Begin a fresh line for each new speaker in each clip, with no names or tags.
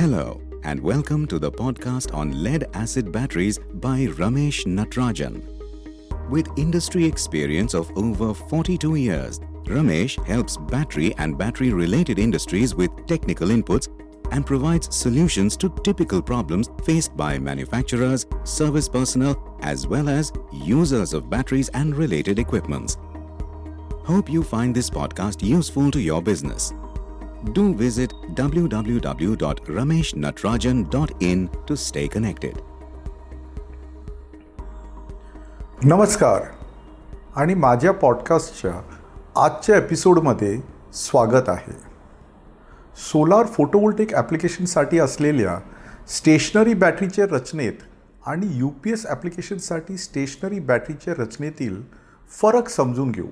Hello, and welcome to the podcast on lead acid batteries by Ramesh Natrajan. With industry experience of over 42 years, Ramesh helps battery and battery related industries with technical inputs and provides solutions to typical problems faced by manufacturers, service personnel, as well as users of batteries and related equipments. Hope you find this podcast useful to your business. Do visit www.rameshnatrajan.in to stay connected.
नमस्कार. आणि माझ्या पॉडकास्टच्या आजच्या एपिसोडमध्ये स्वागत आहे. Solar photovoltaic ॲप्लिकेशनसाठी असलेल्या stationery बॅटरीच्या रचनेत आणि यू पी एस ॲप्लिकेशनसाठी स्टेशनरी बॅटरीच्या रचनेतील फरक समजून घेऊ.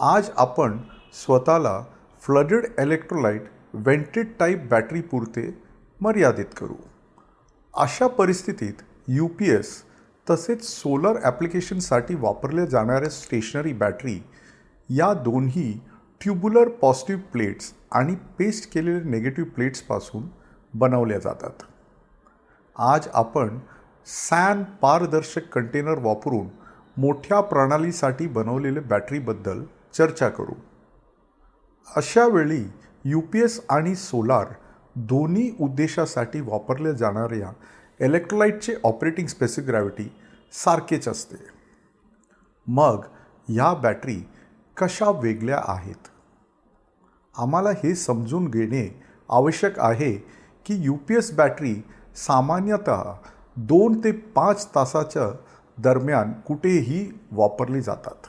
आज आपण स्वतःला फ्लडेड इलेक्ट्रोलाइट वेंटेड टाईप बॅटरीपुरते मर्यादित करू. अशा परिस्थितीत यू पी एस तसेच सोलर ॲप्लिकेशनसाठी वापरल्या जाणाऱ्या स्टेशनरी बॅटरी या दोन्ही ट्यूबुलर पॉझिटिव्ह प्लेट्स आणि पेस्ट केलेले नेगेटिव्ह प्लेट्सपासून बनवल्या जातात. आज आपण सॅन पारदर्शक कंटेनर वापरून मोठ्या प्रणालीसाठी बनवलेल्या बॅटरीबद्दल चर्चा करू. अशावेळी यू पी एस आणि सोलार दोन्ही उद्देशासाठी वापरल्या जाणाऱ्या इलेक्ट्रोलाइटचे ऑपरेटिंग स्पेसिफिक ग्रॅव्हिटी सारखेच असते. मग ह्या बॅटरी कशा वेगळ्या आहेत? आम्हाला हे समजून घेणे आवश्यक आहे की यू पी एस बॅटरी सामान्यतः दोन ते पाच तासाच्या दरम्यान कुठेही वापरली जातात.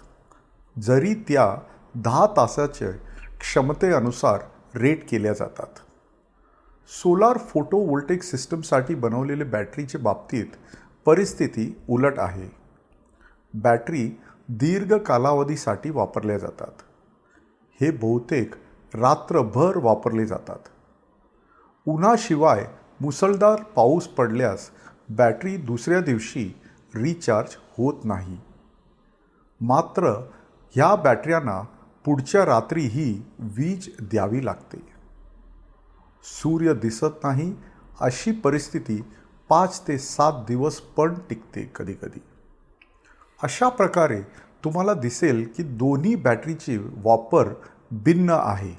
जरी त्या दहा तासाच्या क्षमतेनुसार रेट केल्या जातात. सोलार फोटोवोल्टेक सिस्टमसाठी बनवलेले बॅटरीच्या बाबतीत परिस्थिती उलट आहे. बॅटरी दीर्घ कालावधीसाठी वापरल्या जातात. हे बहुतेक रात्रभर वापरले जातात. उन्हाशिवाय मुसळधार पाऊस पडल्यास बॅटरी दुसऱ्या दिवशी रिचार्ज होत नाही. मात्र ह्या बॅटऱ्यांना पुढच्या रात्रीही वीज द्यावी लागते. सूर्य दिसत नाही अशी परिस्थिती पाच ते सात दिवस पण टिकते कधीकधी. अशा प्रकारे तुम्हाला दिसेल की दोन्ही बॅटरीचे वापर भिन्न आहे.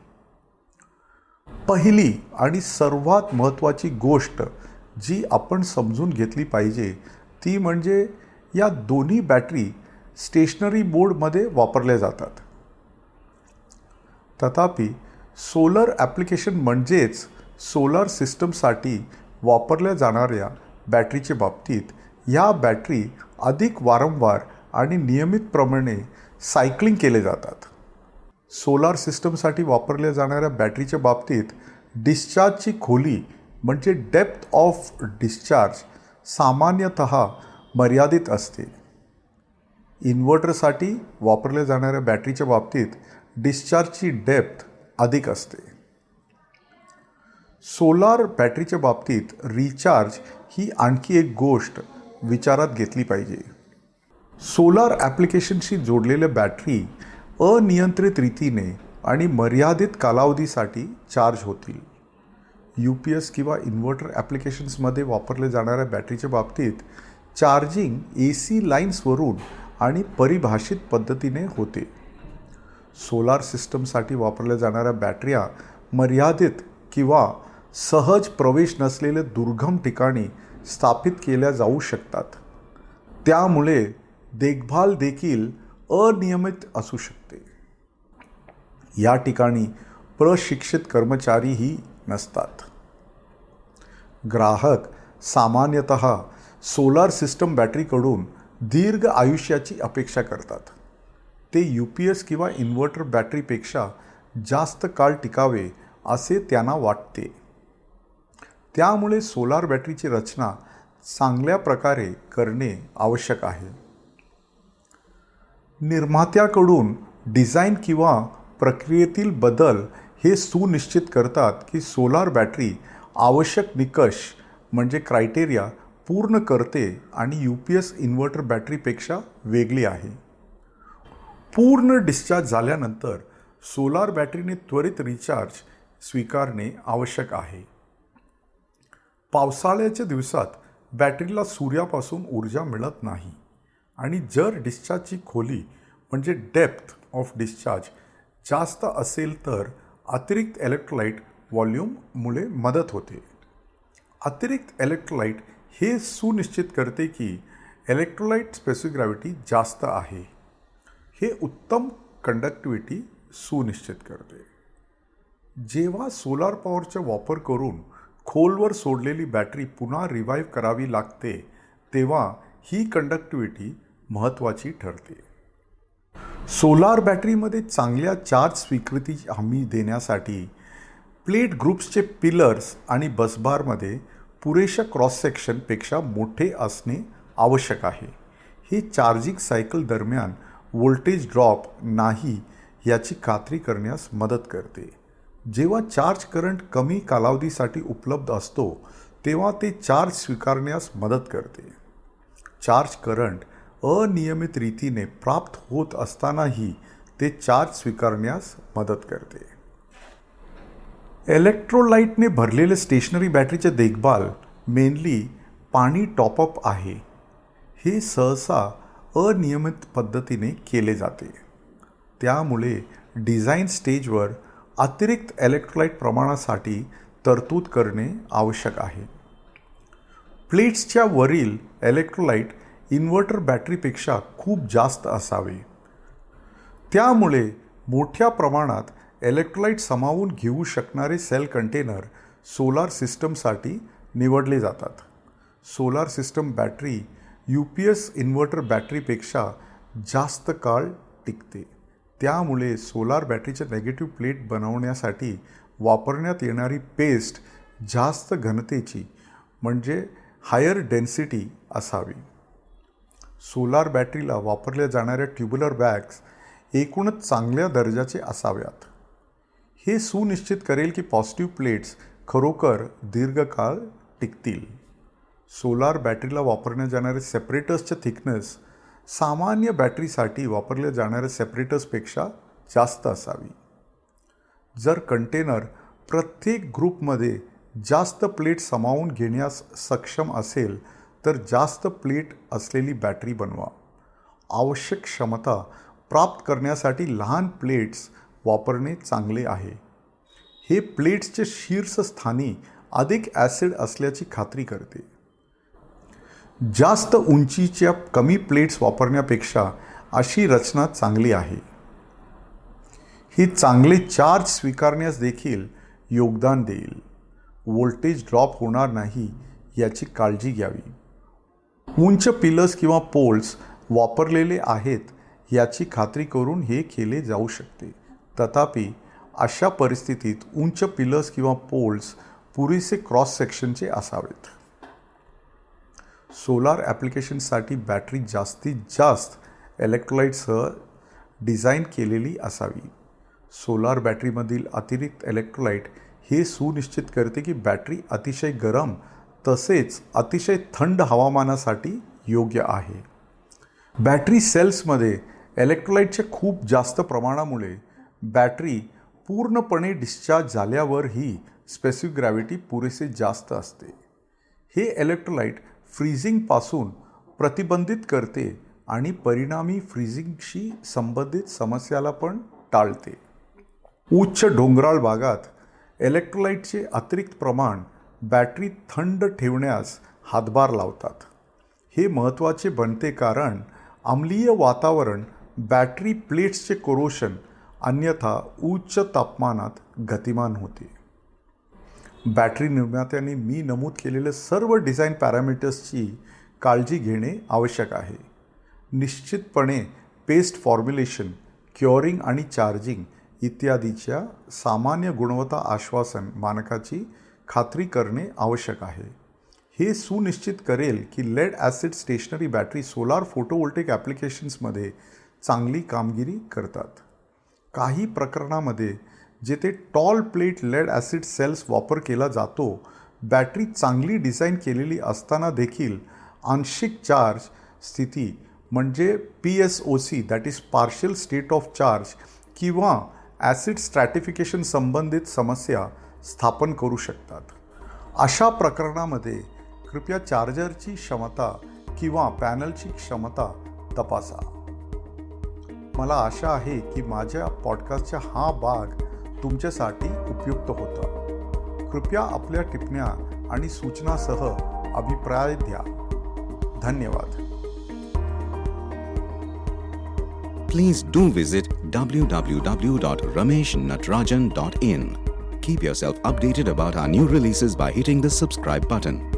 पहिली आणि सर्वात महत्त्वाची गोष्ट जी आपण समजून घेतली पाहिजे ती म्हणजे या दोन्ही बॅटरी स्टेशनरी मोडमध्ये वापरल्या जातात. तथापि सोलर ॲप्लिकेशन म्हणजेच सोलर सिस्टमसाठी वापरल्या जाणाऱ्या बॅटरीच्या बाबतीत ह्या बॅटरी अधिक वारंवार आणि नियमितप्रमाणे सायकलिंग केले जातात. सोलार सिस्टमसाठी वापरल्या जाणाऱ्या बॅटरीच्या बाबतीत डिस्चार्जची खोली म्हणजे डेप्थ ऑफ डिस्चार्ज सामान्यतः मर्यादित असते. इन्व्हर्टरसाठी वापरल्या जाणाऱ्या बॅटरीच्या बाबतीत डिस्चार्जची डेप्थ अधिक असते. सोलार बॅटरीच्या बाबतीत रिचार्ज ही आणखी एक गोष्ट विचारात घेतली पाहिजे. सोलार ॲप्लिकेशनशी जोडलेल्या बॅटरी अनियंत्रित रीतीने आणि मर्यादित कालावधीसाठी चार्ज होतील. यू पी एस किंवा इन्व्हर्टर ॲप्लिकेशन्समध्ये वापरल्या जाणाऱ्या बॅटरीच्या बाबतीत चार्जिंग ए सी लाईन्सवरून आणि परिभाषित पद्धतीने होते. सोलार सिस्टमसाठी वापरल्या जाणाऱ्या बॅटऱ्या मर्यादित किंवा सहज प्रवेश नसलेले दुर्गम ठिकाणी स्थापित केल्या जाऊ शकतात. त्यामुळे देखभाल देखील अनियमित असू शकते. या ठिकाणी प्रशिक्षित कर्मचारीही नसतात. ग्राहक सामान्यतः सोलार सिस्टम बॅटरीकडून दीर्घ आयुष्याची अपेक्षा करतात. ते यू पी एस किंवा इन्व्हर्टर बॅटरीपेक्षा जास्त काळ टिकावे असे त्यांना वाटते. त्यामुळे सोलार बॅटरीची रचना चांगल्या प्रकारे करणे आवश्यक आहे. निर्मात्याकडून डिझाईन किंवा प्रक्रियेतील बदल हे सुनिश्चित करतात की सोलार बॅटरी आवश्यक निकष म्हणजे क्रायटेरिया पूर्ण करते आणि यू पी एस इन्व्हर्टर बॅटरीपेक्षा वेगळी आहे. पूर्ण डिस्चार्ज झाल्यानंतर सोलार बॅटरीने त्वरित रिचार्ज स्वीकारणे आवश्यक आहे. पावसाळ्याच्या दिवसात बॅटरीला सूर्यापासून ऊर्जा मिळत नाही आणि जर डिस्चार्जची खोली म्हणजे डेप्थ ऑफ डिस्चार्ज जास्त असेल तर अतिरिक्त इलेक्ट्रोलाइट व्हॉल्यूममुळे मदत होते. अतिरिक्त इलेक्ट्रोलाइट हे सुनिश्चित करते की इलेक्ट्रोलाइट स्पेसिफिक ग्रॅव्हिटी जास्त आहे. हे उत्तम कंडक्टिव्हिटी सुनिश्चित करते. जेव्हा सोलार पॉवरचा वापर करून खोलवर सोडलेली बॅटरी पुन्हा रिवाईव्ह करावी लागते तेव्हा ही कंडक्टिव्हिटी महत्त्वाची ठरते. सोलार बॅटरीमध्ये चांगल्या चार्ज स्वीकृतीची हमी देण्यासाठी प्लेट ग्रुप्सचे पिलर्स आणि बसबारमध्ये पुरेशा क्रॉस सेक्शनपेक्षा मोठे असणे आवश्यक आहे. हे चार्जिंग सायकल दरम्यान व्होल्टेज ड्रॉप नाही याची खात्री करण्यास मदत करते. जेव्हा चार्ज करंट कमी कालावधीसाठी उपलब्ध असतो तेव्हा ते चार्ज स्वीकारण्यास मदत करते. चार्ज करंट अनियमित रीतीने प्राप्त होत असतानाही ते चार्ज स्वीकारण्यास मदत करते. इलेक्ट्रोलाइटने भरलेले स्टेशनरी बॅटरीचे देखभाल मेनली पाणी टॉपअप आहे. हे सहसा अनियमित पद्धतीने केले जाते. त्यामुळे डिझाईन स्टेजवर अतिरिक्त इलेक्ट्रोलाइट प्रमाणासाठी तरतूद करणे आवश्यक आहे. प्लेट्सच्या वरील इलेक्ट्रोलाइट इन्व्हर्टर बॅटरीपेक्षा खूप जास्त असावे. त्यामुळे मोठ्या प्रमाणात इलेक्ट्रोलाइट सामावून घेऊ शकणारे सेल कंटेनर सोलार सिस्टमसाठी निवडले जातात. Solar system battery U P S inverter बॅटरीपेक्षा जास्त काळ टिकते. त्यामुळे सोलार बॅटरीचे नेगेटिव्ह प्लेट बनवण्यासाठी वापरण्यात येणारी पेस्ट जास्त घनतेची म्हणजे हायर डेन्सिटी असावी. सोलार बॅटरीला वापरल्या जाणाऱ्या ट्युब्युलर बॅग्स एकूणच चांगल्या दर्जाचे असाव्यात. हे सुनिश्चित करेल की पॉझिटिव्ह प्लेट्स खरोखर दीर्घकाळ टिकतील. सोलार बॅटरीला वापरण्यात जाणारे सेपरेटर्सच्या थिकनेस सामान्य बॅटरीसाठी वापरल्या जाणाऱ्या सेपरेटर्सपेक्षा जास्त असावी. जर कंटेनर प्रत्येक ग्रुपमध्ये जास्त प्लेट सामावून घेण्यास सक्षम असेल तर जास्त प्लेट असलेली बॅटरी बनवा. आवश्यक क्षमता प्राप्त करण्यासाठी लहान प्लेट्स वापरणे चांगले आहे. हे प्लेट्सचे शीर्षस्थानी अधिक ॲसिड असल्याची खात्री करते. जास्त उंचीच्या कमी प्लेट्स वापरण्यापेक्षा अशी रचना चांगली आहे. ही चांगले चार्ज स्वीकारण्यास देखील योगदान देईल. वोल्टेज ड्रॉप होणार नाही याची काळजी घ्यावी. उंच पिलर्स किंवा पोल्स वापरलेले आहेत याची खात्री करून हे केले जाऊ शकते. तथापि अशा परिस्थितीत उंच पिलर्स किंवा पोल्स पुरेसे क्रॉस सेक्शनचे असावेत. सोलार ॲप्लिकेशनसाठी बॅटरी जास्तीत जास्त इलेक्ट्रोलाईटसह डिझाईन केलेली असावी. सोलार बॅटरीमधील अतिरिक्त इलेक्ट्रोलाईट हे सुनिश्चित करते की बॅटरी अतिशय गरम तसेच अतिशय थंड हवामानासाठी योग्य आहे. बॅटरी सेल्समध्ये इलेक्ट्रोलाईटच्या खूप जास्त प्रमाणामुळे बॅटरी पूर्णपणे डिस्चार्ज झाल्यावरही स्पेसिफिक ग्रॅव्हिटी पुरेसे जास्त असते. हे इलेक्ट्रोलाईट फ्रीझिंगपासून प्रतिबंधित करते आणि परिणामी फ्रीझिंगशी संबंधित समस्याला पण टाळते. उच्च डोंगराळ भागात इलेक्ट्रोलाइटचे अतिरिक्त प्रमाण बॅटरी थंड ठेवण्यास हातभार लावतात. हे महत्त्वाचे बनते कारण आम्लीय वातावरण बॅटरी प्लेट्सचे कोरोशन अन्यथा उच्च तापमानात गतिमान होते. बॅटरी निर्मात्याने मी नमूद केलेले सर्व डिझाईन पॅरामीटर्सची काळजी घेणे आवश्यक आहे. निश्चितपणे पेस्ट फॉर्म्युलेशन क्युअरिंग आणि चार्जिंग इत्यादीच्या सामान्य गुणवत्ता आश्वासन मानकाची खात्री करणे आवश्यक आहे. हे सुनिश्चित करेल की lead acid stationary battery solar photovoltaic ॲप्लिकेशन्समध्ये चांगली कामगिरी करतात. काही प्रकरणामध्ये जेथे tall plate lead acid cells वापर केला जातो बॅटरी चांगली डिझाईन केलेली असताना देखील आंशिक चार्ज स्थिती म्हणजे P S O C that is partial state of charge किंवा ॲसिड स्ट्रॅटिफिकेशन संबंधित समस्या स्थापन करू शकतात. अशा प्रकरणामध्ये कृपया चार्जरची क्षमता किंवा पॅनलची क्षमता तपासा. मला आशा आहे की माझ्या पॉडकास्टचा हा भाग तुमच्यासाठी उपयुक्त होता कृपया आपल्या टिप्पण्या आणि सूचनासह अभिप्राय द्या धन्यवाद
Please do visit www.rameshnatrajan.in. Keep yourself updated about our new releases by hitting the subscribe button.